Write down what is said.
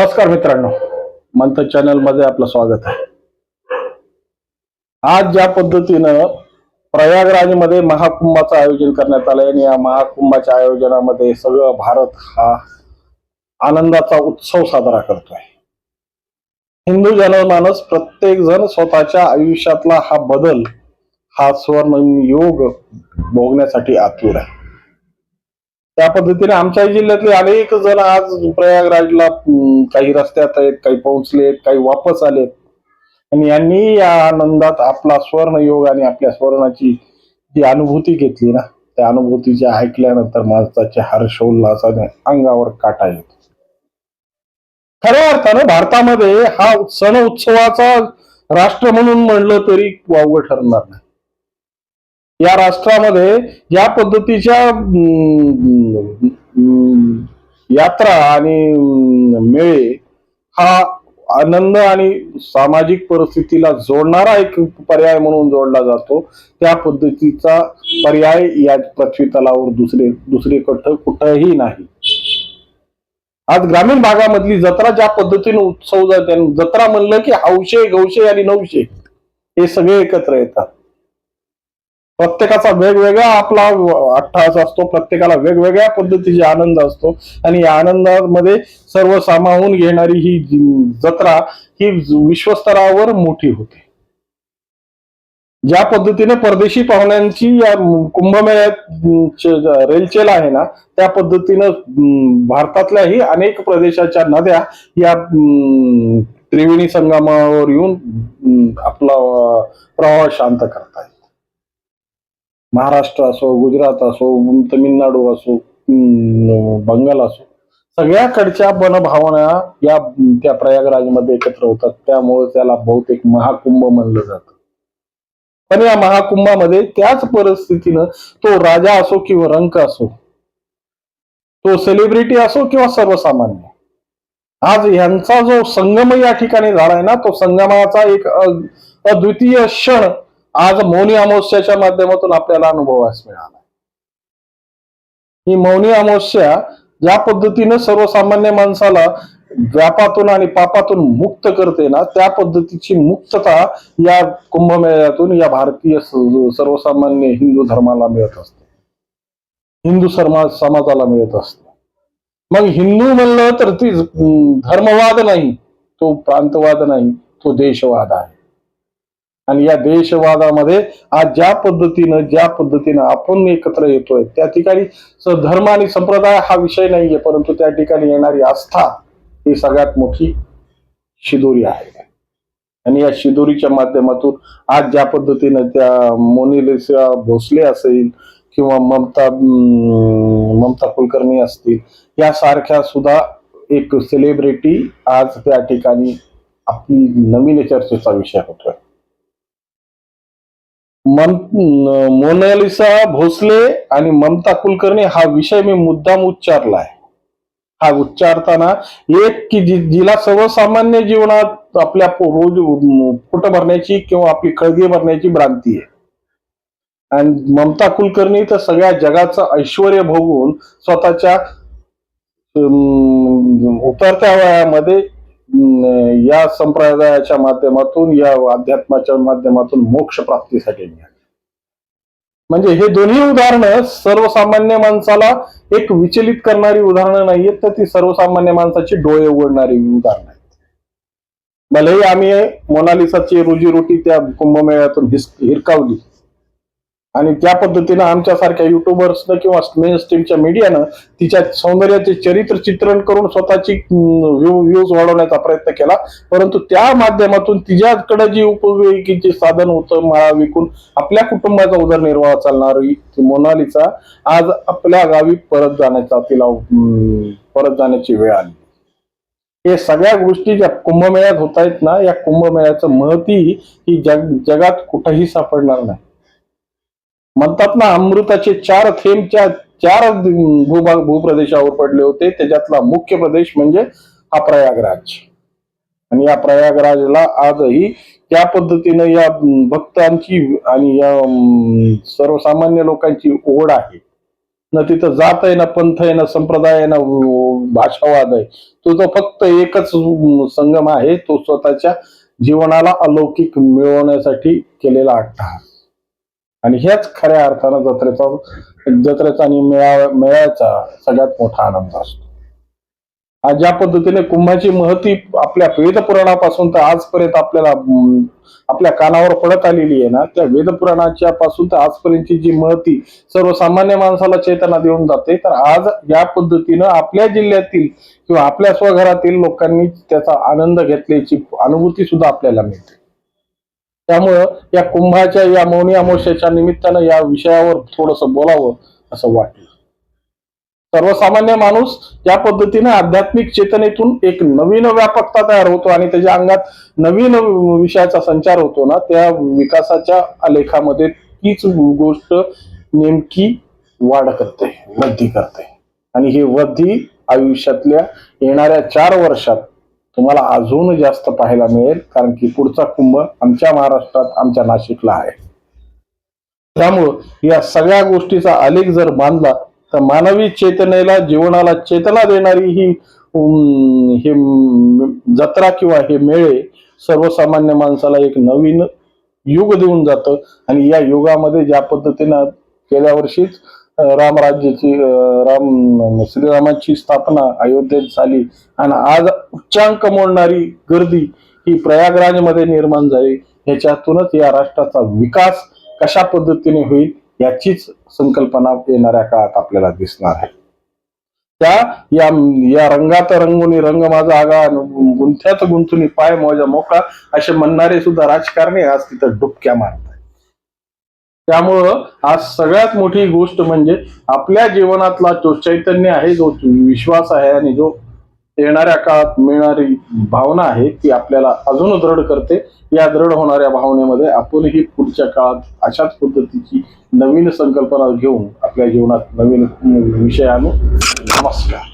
नमस्कार मित्रांनो मंथ चॅनलमध्ये आपलं स्वागत आहे. आज ज्या पद्धतीनं प्रयागराजमध्ये महाकुंभाचं आयोजन करण्यात आलंय आणि या महाकुंभाच्या आयोजनामध्ये सगळं भारत हा आनंदाचा उत्सव साजरा करतोय. हिंदू जनमानस प्रत्येक जण स्वतःच्या आयुष्यातला हा बदल हा स्वर्ण योग भोगण्यासाठी आतुर आहे. त्या पद्धतीने आमच्या जिल्ह्यातले अनेक जण आज प्रयागराजला काही रस्त्यात आहेत काही पोहोचलेत काही वापस आलेत आणि यांनी या आनंदात आपला स्वर्ण योग आणि आपल्या स्वर्णाची जी अनुभूती घेतली ना त्या अनुभूतीच्या ऐकल्यानंतर माणसाच्या हर्षोल्लासाने अंगावर काटा येतो. खऱ्या अर्थानं भारतामध्ये हा सण उत्सवाचा राष्ट्र म्हणून म्हणलं तरी वावगं ठरणार नाही. या राष्ट्रामध्ये या पद्धतीच्या यात्रा आणि मेळे हा आनंद आणि सामाजिक परिस्थितीला जोडणारा एक पर्याय म्हणून जोडला जातो. त्या पद्धतीचा पर्याय या पृथ्वी तलावर दुसरे दुसरीकडं कुठंही नाही. आज ग्रामीण भागामधली जत्रा ज्या पद्धतीने उत्सव जाते जत्रा म्हणलं की हौशे गौशे आणि नवशे हे सगळे एकत्र येतात. प्रत्येकाचा वेगवेगळा आपला अट्टहास असतो प्रत्येकाला वेगवेगळ्या पद्धतीचे आनंद असतो. आणि या आनंदामध्ये सर्व सामावून घेणारी ही जत्रा ही विश्वस्तरावर मोठी होते. ज्या पद्धतीने परदेशी पाहुण्यांची या कुंभमेळ्यात रेलचेल आहे ना त्या पद्धतीनं भारतातल्याही अनेक प्रदेशाच्या नद्या या त्रिवेणी संगमावर येऊन आपला प्रवाह शांत करतात महाराष्ट्र असो गुजरात असो तमिळनाडू असो बंगाल असो सगळ्याकडच्या बनभावना या त्या प्रयागराजमध्ये एकत्र होतात. त्यामुळे त्याला बहुतेक महाकुंभ म्हणलं जातं. पण या महाकुंभामध्ये त्याच परिस्थितीनं तो राजा असो किंवा रंक असो तो सेलिब्रिटी असो किंवा सर्वसामान्य आज यांचा जो संगम या ठिकाणी झालाय ना तो संगमाचा एक अद्वितीय क्षण आज मौनी अमावस्याच्या माध्यमातून आपल्याला अनुभवास मिळाला ही मौनी अमावस्या ज्या पद्धतीनं सर्वसामान्य माणसाला व्यापातून आणि पापातून मुक्त करते ना त्या पद्धतीची मुक्तता या कुंभमेळ्यातून या भारतीय सर्वसामान्य हिंदू धर्माला मिळत असते. हिंदू समाज समाजाला मिळत असते. मग हिंदू म्हणलं तर ती धर्मवाद नाही तो प्रांतवाद नाही तो देशवाद आहे. आणि या देशवादामध्ये आज ज्या पद्धतीनं ज्या पद्धतीनं आपण एकत्र येतोय त्या ठिकाणी धर्म आणि संप्रदाय हा विषय नाहीये परंतु त्या ठिकाणी येणारी आस्था ही सगळ्यात मोठी शिदोरी आहे. आणि या शिदोरीच्या माध्यमातून आज ज्या पद्धतीनं त्या मोनिलेसा भोसले असेल किंवा ममता ममता कुलकर्णी असतील यासारख्या सुद्धा एक सेलिब्रिटी आज त्या ठिकाणी आपली नवीन चर्चेचा विषय होतोय. मन मोनालिसा भोसले आणि ममता कुलकर्णी हा विषय मी मुद्दाम उच्चारलाय. हा उच्चारताना एक की जी जिला सर्वसामान्य जीवनात आपल्या रोज पोट भरण्याची किंवा आपली खळगी भरण्याची भ्रांती आहे. आणि ममता कुलकर्णी तर सगळ्या जगाचं ऐश्वर भोगून स्वतःच्या उतरत्या वयामध्ये या संप्रदायाच्या माध्यमातून या अध्यात्माच्या माध्यमातून मोक्ष प्राप्तीसाठी मिळाली. म्हणजे हे दोन्ही उदाहरणं सर्वसामान्य माणसाला एक विचलित करणारी उदाहरणं नाहीयेत तर ती सर्वसामान्य माणसाची डोळे उघडणारी उदाहरणं आहेत. भलेही आम्ही मोनालिसाची रोजीरोटी त्या कुंभमेळ्यातून हिस- हिरकावली आणि त्या पद्धतीनं आमच्यासारख्या युट्यूबर्सनं किंवा मेन स्ट्रीमच्या मीडियानं तिच्या सौंदर्याचे चरित्र चित्रण करून स्वतःची व्ह्यूज वाढवण्याचा प्रयत्न केला. परंतु त्या माध्यमातून तिच्याकडे जी उपयोगीचे साधन होतं माळा विकून आपल्या कुटुंबाचा उदरनिर्वाह चालणारी मोनालीचा आज आपल्या गावी परत जाण्याचा तिला परत जाण्याची वेळ आली. हे सगळ्या गोष्टी ज्या कुंभमेळ्यात होत आहेत ना या कुंभमेळ्याचं महती ही जग जगात कुठंही सापडणार नाही. म्हणतात ना अमृताचे चार थेंबच्या चार भूभाग भूप्रदेशावर पडले होते. त्याच्यातला मुख्य प्रदेश म्हणजे हा प्रयागराज. आणि या प्रयागराजला आजही त्या पद्धतीनं या भक्तांची आणि या सर्वसामान्य लोकांची ओढ आहे. न तिथं जात आहे ना पंथ आहे ना संप्रदाय आहे ना भाषावाद आहे. तो तो फक्त एकच संगम आहे तो स्वतःच्या जीवनाला अलौकिक मिळवण्यासाठी केलेला अट्टहास आणि हेच खऱ्या अर्थानं जत्रेचा जत्रेचा आणि मेळ्याचा सगळ्यात मोठा आनंद असतो. आज ज्या पद्धतीने कुंभाची महती आपल्या वेद पुराणापासून तर आजपर्यंत आपल्याला आपल्या कानावर पडत आलेली आहे ना त्या वेद पुराणाच्या पासून तर आजपर्यंतची जी महती सर्वसामान्य माणसाला चेतना देऊन जाते तर आज या पद्धतीनं आपल्या जिल्ह्यातील किंवा आपल्या स्वघरातील लोकांनी त्याचा आनंद घेतल्याची अनुभूती सुद्धा आपल्याला मिळते. त्यामुळं या कुंभाच्या या मौनी अमावस्याच्या निमित्तानं या विषयावर थोडस बोलावं असं वाटलं. सर्वसामान्य माणूस या पद्धतीने आध्यात्मिक चेतनेतून एक नवीन व्यापकता तयार होतो आणि त्याच्या अंगात नवीन विषयाचा संचार होतो ना त्या विकासाच्या आलेखामध्ये तीच गोष्ट नेमकी वाढ करते वृद्धी करते. आणि ही वृद्धी आयुष्यातल्या येणाऱ्या चार वर्षात तुम्हाला अजून जास्त पाहायला मिळेल कारण की पुढचा कुंभ आमच्या महाराष्ट्रात आमच्या नाशिकला आहे. त्यामुळं या सगळ्या गोष्टीचा आलेख जर बांधला तर मानवी चेतनेला जीवनाला चेतना देणारी ही हे जत्रा किंवा हे मेळे सर्वसामान्य माणसाला एक नवीन युग देऊन जातं. आणि या युगामध्ये ज्या पद्धतीनं गेल्या वर्षीच रामराज्याची राम श्रीरामाची स्थापना अयोध्येत झाली. आणि आज उच्चांक मोडणारी गर्दी ही प्रयागराजमध्ये निर्माण झाली. ह्याच्यातूनच या राष्ट्राचा विकास कशा पद्धतीने होईल याचीच संकल्पना येणाऱ्या काळात आपल्याला दिसणार आहे. त्या या या रंगात रंगुनी रंग माझा आगा गुंथ्यात गुंथुनी पाय मोजा मोकळा असे म्हणणारे सुद्धा राजकारणी आज तिथं डुबक्या मारतात. त्यामुळं आज सगळ्यात मोठी गोष्ट म्हणजे आपल्या जीवनातला जो चैतन्य आहे जो विश्वास आहे आणि जो येणाऱ्या काळात मिळणारी भावना आहे ती आपल्याला अजून दृढ करते. या दृढ होणाऱ्या भावनेमध्ये आपणही पुढच्या काळात अशाच पद्धतीची नवीन संकल्पना घेऊन आपल्या जीवनात नवीन विषय आणू. नमस्कार.